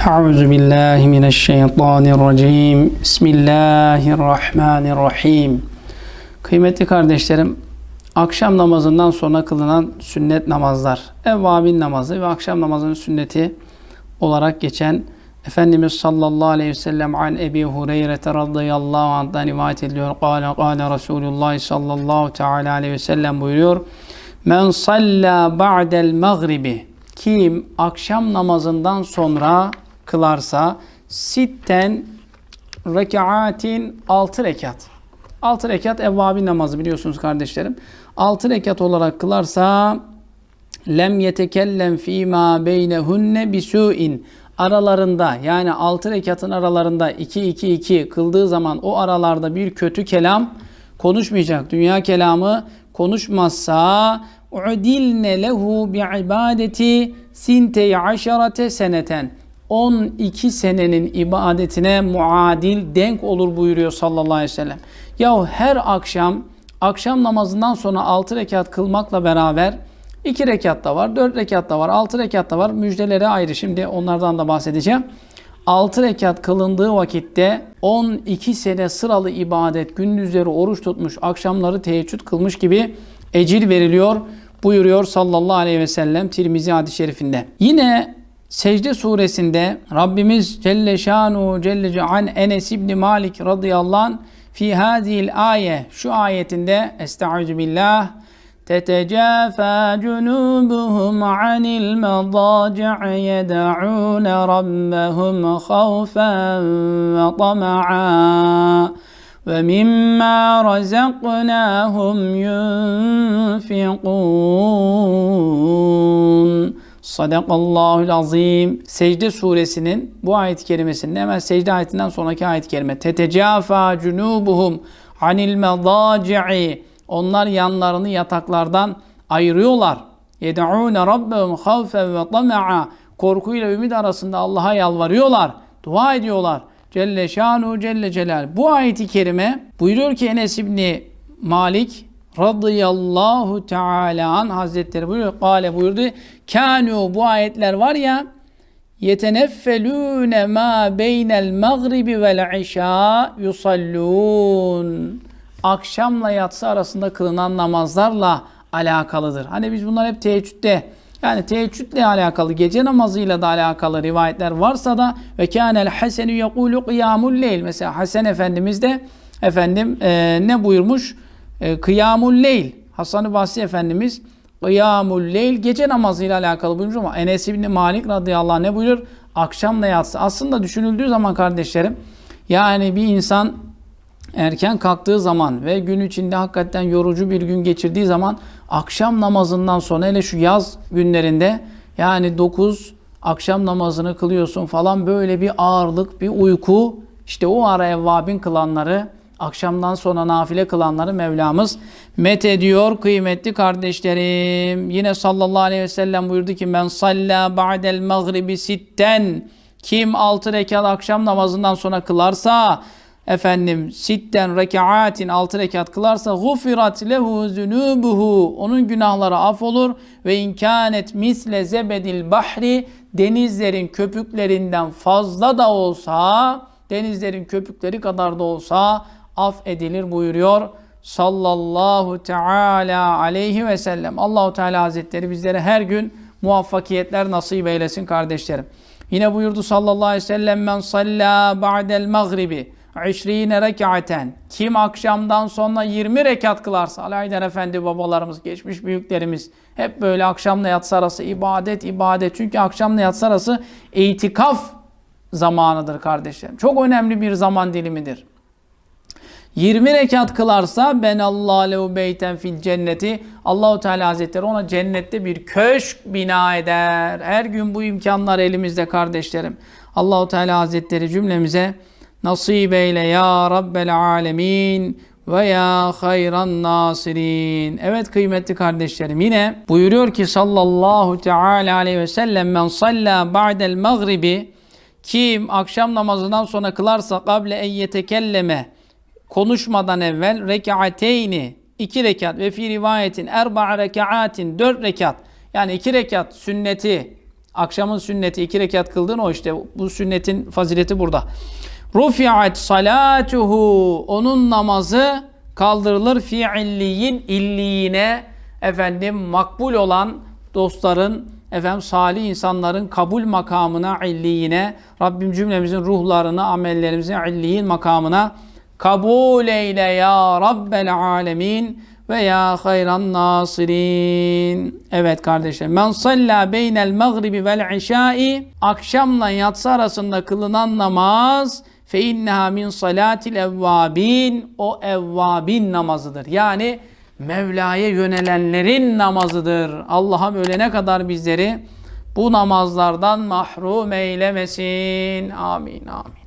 أعوذ بالله من الشيطان الرجيم بسم الله الرحمن الرحيم Kıymetli kardeşlerim, akşam namazından sonra kılınan sünnet namazlar, evvabin namazı ve akşam namazının sünneti olarak geçen Efendimiz sallallahu aleyhi ve sellem an Ebi Hureyre radıyallahu anh'dan rivayet ediliyor. Kale kale Resulullah sallallahu teala aleyhi ve sellem buyuruyor. Men salla ba'del magribi kim akşam namazından sonra kılarsa sitten rekaatin 6 rekat. 6 rekat evvabin namazı biliyorsunuz kardeşlerim. 6 rekat olarak kılarsa lem yetekellem fîmâ beynehunne bisu'in aralarında yani 6 rekatın aralarında 2 2 2 kıldığı zaman o aralarda bir kötü kelam konuşmayacak. Dünya kelamı konuşmazsa udilne lehu bi ibadeti sintey aşarate seneten 12 senenin ibadetine muadil denk olur buyuruyor sallallahu aleyhi ve sellem. Yahu her akşam akşam namazından sonra 6 rekat kılmakla beraber 2 rekat da var, 4 rekat da var, 6 rekat da var. Müjdeleri ayrı. Şimdi onlardan da bahsedeceğim. 6 rekat kılındığı vakitte 12 sene sıralı ibadet, gündüzleri oruç tutmuş, akşamları teheccüd kılmış gibi ecir veriliyor buyuruyor sallallahu aleyhi ve sellem Tirmizi hadis-i şerifinde. Yine Secde suresinde Rabbimiz Celle Şanu Celle Cean Enes İbni Malik radıyallahu anh fi hadil aye şu ayetinde Estaizu billah تتجافى جنوبهم عن المضاجع يدعون ربهم خوفا وطمعا ومما رزقناهم ينفقون Sadakallahul azim. Secde suresinin bu ayet-i kerimesinde hemen secde ayetinden sonraki ayet-i kerime. Tetecafa cunubuhum anil medaci'i. Onlar yanlarını yataklardan ayırıyorlar. Yed'ûne rabbehum havfen ve tama'a. Korkuyla ümit arasında Allah'a yalvarıyorlar. Dua ediyorlar. Celle şanu celle celal. Bu ayeti kerime buyuruyor ki Enes İbni Malik radıyallahu teala an hazretleri buyuruyor. Kale buyurdu. Kanu bu ayetler var ya yeteneffelûne ma beynel mağribi vel işâ yusallûn. Akşamla yatsı arasında kılınan namazlarla alakalıdır. Hani biz bunlar hep teheccüde yani teheccüdle alakalı, gece namazıyla da alakalı rivayetler varsa da ve kânel hasenu yekûlu kıyamul leyl. Mesela Hasan Efendimiz de efendim e, ne buyurmuş? E, kıyamul leyl. Hasan-ı Basri Efendimiz kıyamul leyl gece namazıyla alakalı buyurmuş ama Enes İbni Malik radıyallahu anh ne buyurur? Akşamla yatsı. Aslında düşünüldüğü zaman kardeşlerim yani bir insan erken kalktığı zaman ve gün içinde hakikaten yorucu bir gün geçirdiği zaman akşam namazından sonra hele şu yaz günlerinde yani 9 akşam namazını kılıyorsun falan böyle bir ağırlık, bir uyku işte o ara evvabin kılanları akşamdan sonra nafile kılanları Mevlamız met ediyor kıymetli kardeşlerim. Yine sallallahu aleyhi ve sellem buyurdu ki men salla ba'del magribi sitten. Kim 6 rekat akşam namazından sonra kılarsa efendim sitten rekaatin 6 rekat kılarsa gufirat lehu zunubuhu. Onun günahları af olur ve imkanet misle zebedil bahri. Denizlerin köpüklerinden fazla da olsa denizlerin köpükleri kadar da olsa af edilir buyuruyor sallallahu teala aleyhi ve sellem. Allahu Teala Hazretleri bizlere her gün muvaffakiyetler nasip eylesin kardeşlerim. Yine buyurdu sallallahu aleyhi ve sellem men salla ba'del magribi işrine rekaten. Kim akşamdan sonra 20 rekat kılarsa Alayden Efendi babalarımız, geçmiş büyüklerimiz hep böyle akşamla yatsı arası ibadet, ibadet. Çünkü akşamla yatsı arası itikaf zamanıdır kardeşlerim. Çok önemli bir zaman dilimidir. 20 rekat kılarsa ben Allah lehu beyten fil cenneti Allahu Teala Hazretleri ona cennette bir köşk bina eder. Her gün bu imkanlar elimizde kardeşlerim. Allahu Teala Hazretleri cümlemize nasip eyle ya Rabbel alemin ve ya hayran nasirin. Evet kıymetli kardeşlerim yine buyuruyor ki sallallahu teala aleyhi ve sellem men salla ba'del magribi kim akşam namazından sonra kılarsa kable en yetekelleme konuşmadan evvel rekateyni iki rekat ve fi rivayetin erba rekaatin dört rekat yani iki rekat sünneti Akşamın sünneti iki rekat kıldın o işte. Bu sünnetin fazileti burada. Rufi'at salatuhu. Onun namazı kaldırılır fi illiyin illiyine efendim makbul olan dostların efendim salih insanların kabul makamına illiyine Rabbim cümlemizin ruhlarını amellerimizi illiyin makamına kabul eyle ya Rabbel alemin ve ya hayran nasirin. Evet kardeşlerim. Men salla beynel mağribi vel işai akşamla yatsı arasında kılınan namaz fe inneha min salatil evvabin o evvabin namazıdır. Yani Mevla'ya yönelenlerin namazıdır. Allah'ım ölene kadar bizleri bu namazlardan mahrum eylemesin. Amin amin.